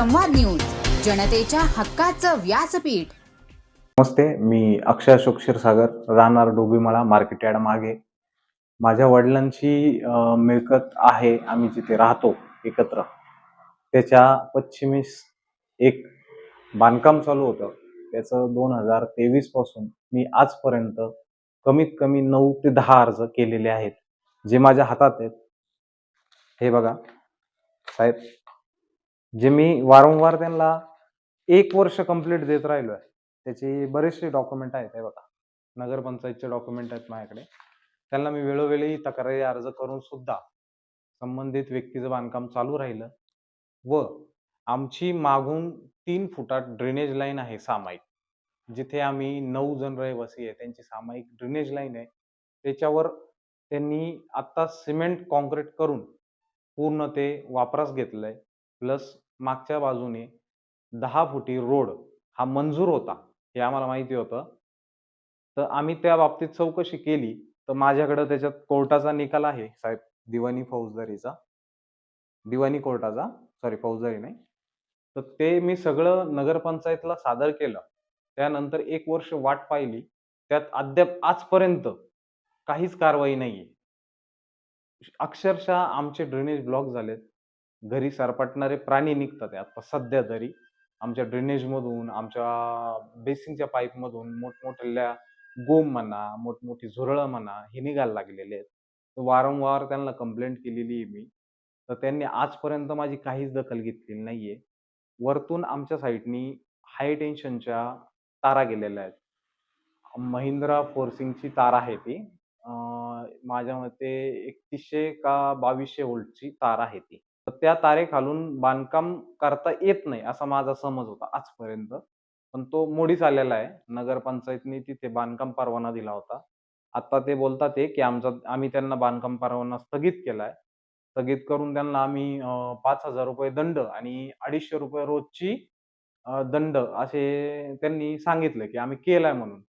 संवाद न्यूज जनतेच्या हक्काचं व्यासपीठ. नमस्ते मी अक्षय अशोक क्षीरसागर राहणार डोबीमाळा मार्केट यार्ड मागे. माझ्या वडिलांची मिळकत आहे आम्ही जिथे राहतो एकत्र. त्याच्या पश्चिमेस एक बांधकाम चालू होतं. त्याचं दोन हजार तेवीसपासून मी आजपर्यंत कमीत कमी नऊ ते दहा अर्ज केलेले आहेत. जे माझ्या हातात आहेत. हे बघा. साहेब जे मी वारंवार त्यांना एक वर्ष कंप्लीट देत राहिलो आहे त्याचे बरेचसे डॉक्युमेंट आहेत हे बघा. नगरपंचायतचे डॉक्युमेंट आहेत माझ्याकडे. त्यांना मी वेळोवेळी तक्रारी अर्ज करून सुद्धा संबंधित व्यक्तीचं बांधकाम चालू राहिलं व आमची मागून तीन फुटात ड्रेनेज लाईन आहे सामायिक जिथे आम्ही नऊ जण रहिवासी आहे. त्यांची सामायिक ड्रेनेज लाईन आहे. त्याच्यावर त्यांनी आत्ता सिमेंट कॉन्क्रीट करून पूर्ण ते वापरास घेतलंय. प्लस मागच्या बाजूने दहा फुटी रोड हा मंजूर होता हे आम्हाला माहिती होतं. तर आम्ही त्या बाबतीत चौकशी केली. तर माझ्याकडं त्याच्यात कोर्टाचा निकाल आहे साहेब. दिवाणी फौजदारीचा. दिवाणी कोर्टाचा. सॉरी फौजदारी नाही. तर ते मी सगळं नगरपंचायतला सादर केलं. त्यानंतर एक वर्ष वाट पाहिली. त्यात अद्याप आजपर्यंत काहीच कारवाई नाहीये. अक्षरशः आमचे ड्रेनेज ब्लॉक झालेत. घरी सरपटणारे प्राणी निघतात आता सध्या तरी आमच्या ड्रेनेजमधून आमच्या बेसिनच्या पाईपमधून मोठमोठ्या गोम म्हणा मोठमोठी झुरळं म्हणा हे निघायला लागलेले आहेत. वारंवार त्यांना कंप्लेंट केलेली आहे मी. तर त्यांनी आजपर्यंत माझी काहीच दखल घेतलेली नाहीये. वरतून आमच्या साईडनी हाय टेन्शनच्या तारा गेलेल्या आहेत. महिंद्रा फोर्सिंगची तार आहे ती. माझ्या मते एकतीसशे का बावीसशे वोल्टची तार आहे ती. तर त्या तारेखालून बांधकाम करता येत नाही असा माझा समज होता आजपर्यंत. पण तो मोडीच आलेला आहे. नगरपंचायतनी तिथे बांधकाम परवाना दिला होता. आता ते बोलतात आहे की आमचा आम्ही त्यांना बांधकाम परवाना स्थगित केलाय स्थगित करून त्यांना आम्ही पाच हजार रुपये दंड आणि अडीचशे रुपये रोजची दंड असे त्यांनी सांगितलं की आम्ही केलाय म्हणून.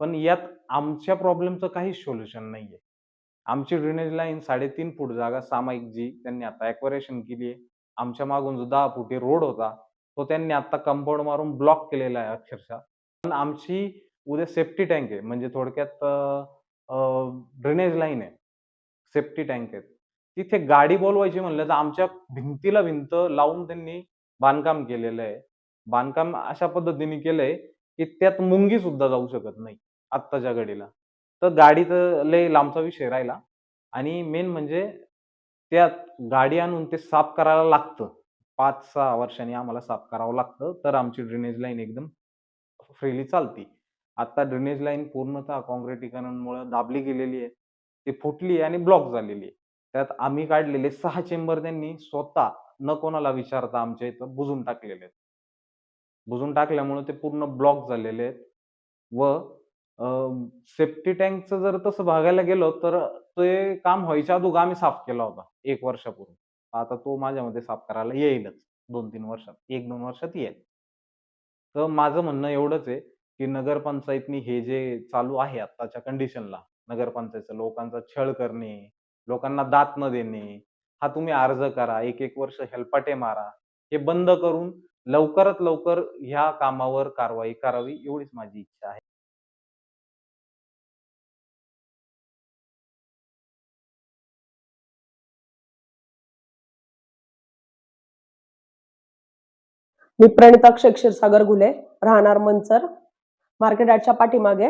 पण यात आमच्या प्रॉब्लेमचं काहीच सोल्युशन नाहीये. आमची ड्रेनेज लाईन साडेतीन फूट जागा सामायिक जी त्यांनी आता एक्वारेशन केली आहे. आमच्या मागून जो दहा फुटी रोड होता तो त्यांनी आता कंपाऊंड मारून ब्लॉक केलेला आहे अक्षरशः. पण आमची उद्या सेफ्टी टँक आहे म्हणजे थोडक्यात ड्रेनेज लाईन आहे. सेफ्टी टँक आहेत तिथे गाडी बोलवायची म्हणलं तर आमच्या भिंतीला भिंत लावून त्यांनी बांधकाम केलेलं आहे. बांधकाम अशा पद्धतीने केलंय की त्यात मुंगी सुद्धा जाऊ शकत नाही आत्ताच्या घडीला. तर गाडी लय लांबचा विषय राहिला. आणि मेन म्हणजे त्यात गाडी आणून ते साफ करायला लागतं. पाच सहा वर्षांनी आम्हाला साफ करावं लागतं. तर आमची ड्रेनेज लाईन एकदम फ्रीली चालती. आता ड्रेनेज लाईन पूर्णतः काँक्रिटीकरणामुळे दाबली गेलेली आहे. ती फुटली आणि ब्लॉक झालेली आहे. त्यात आम्ही काढलेले सहा चेंबर त्यांनी स्वतः न कोणाला विचारता आमच्या इथं बुजून टाकलेले आहेत. बुजून टाकल्यामुळे ते पूर्ण ब्लॉक झालेले आहेत. व सेफ्टी टँकचं जर तसं बघायला गेलो तर ते काम व्हायच्या अगोदर आम्ही साफ केला होता एक वर्षापूर्वी. आता तो माझ्यामध्ये साफ करायला येईलच दोन तीन वर्षात एक दोन वर्षात येईल. तर माझं म्हणणं एवढंच आहे की नगरपंचायतनी हे जे चालू आहे आत्ताच्या कंडिशनला नगरपंचायतचं लोकांचा छळ करणे लोकांना दात न देणे हा तुम्ही अर्ज करा एक एक वर्ष हेलपाटे मारा हे बंद करून लवकरात लवकर ह्या कामावर कारवाई करावी एवढीच माझी इच्छा आहे. मी प्रणिता क्षीरसागर घुले राहणार मंचर मार्केट यार्डच्या पाठीमागे.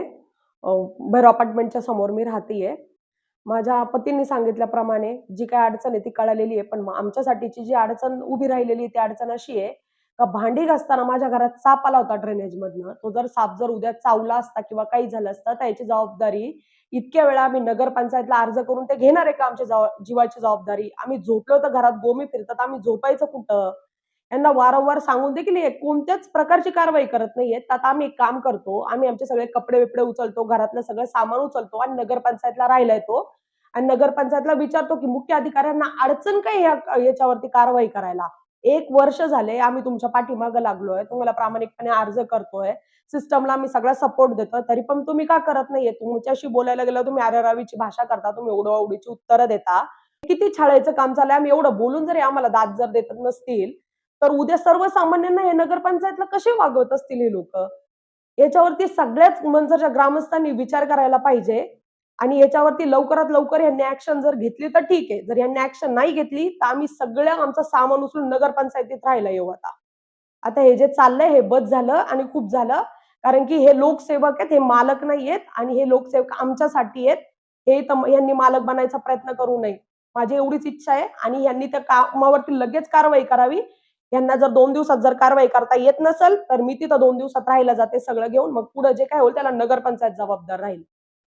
भैरव अपार्टमेंटच्या समोर मी राहतीये. माझ्या पतींनी सांगितल्याप्रमाणे जी काय अडचण आहे ती कळालेली आहे पण आमच्यासाठीची जी अडचण उभी राहिलेली आहे ती अडचण अशी आहे का भांडी घासताना माझ्या घरात साप आला होता ड्रेनेज मधनं तो जर साप जर उद्या चावला असता किंवा काही झालं असतं तर याची जबाबदारी इतक्या वेळा आम्ही नगरपंचायतला अर्ज करून ते घेणार आहे का आमच्या जीवाची जबाबदारी? आम्ही झोपलो तर घरात गोमी फिरतात आम्ही झोपायचं कुठं? यांना वारंवार सांगून देखील हे कोणत्याच प्रकारची कारवाई करत नाहीये तर आता आम्ही एक काम करतो आम्ही आमचे सगळे कपडे बिपडे उचलतो घरातलं सगळं सामान उचलतो आणि नगरपंचायतला राहिला येतो आणि नगरपंचायतला विचारतो की मुख्य अधिकाऱ्यांना अडचण काय याच्यावरती कारवाई करायला? एक वर्ष झाले आम्ही तुमच्या पाठीमागं लागलोय तुम्हाला प्रामाणिकपणे अर्ज करतोय. सिस्टमला आम्ही सगळा सपोर्ट देतोय तरी पण तुम्ही का करत नाहीये? तुमच्याशी बोलायला गेलं तुम्ही आरारावीची भाषा करता तुम्ही उडवाउडीची उत्तरं देता. किती छाळायचं काम चाललंय आम्ही एवढं बोलून जरी आम्हाला दाद जर देत नसतील तर उद्या सर्वसामान्यांना हे नगरपंचायतला कसे वागवत असतील हे लोक? याच्यावरती सगळ्याच म्हणजे मंजरच्या ग्रामस्थांनी विचार करायला पाहिजे आणि याच्यावरती लवकरात लवकर यांनी ऍक्शन जर घेतली तर ठीक आहे. जर यांनी ऍक्शन नाही घेतली तर आम्ही सगळ्या आमचं सामान उचलून नगरपंचायतीत राहायला येऊ आता. आता हे जे चाललंय हे बद झालं आणि खूप झालं. कारण की हे लोकसेवक आहेत हे मालक नाही आहेत आणि हे लोकसेवक आमच्यासाठी आहेत. हे तर यांनी मालक बनायचा प्रयत्न करू नये. माझी एवढीच इच्छा आहे आणि यांनी त्या कामावरती लगेच कारवाई करावी. यांना जर दोन दिवसात जर कारवाई करता येत नसेल तर मी तिथं दोन दिवसात राहायला जाते सगळं घेऊन. मग पुढे जे काय होईल त्याला नगरपंचायत जबाबदार राहील.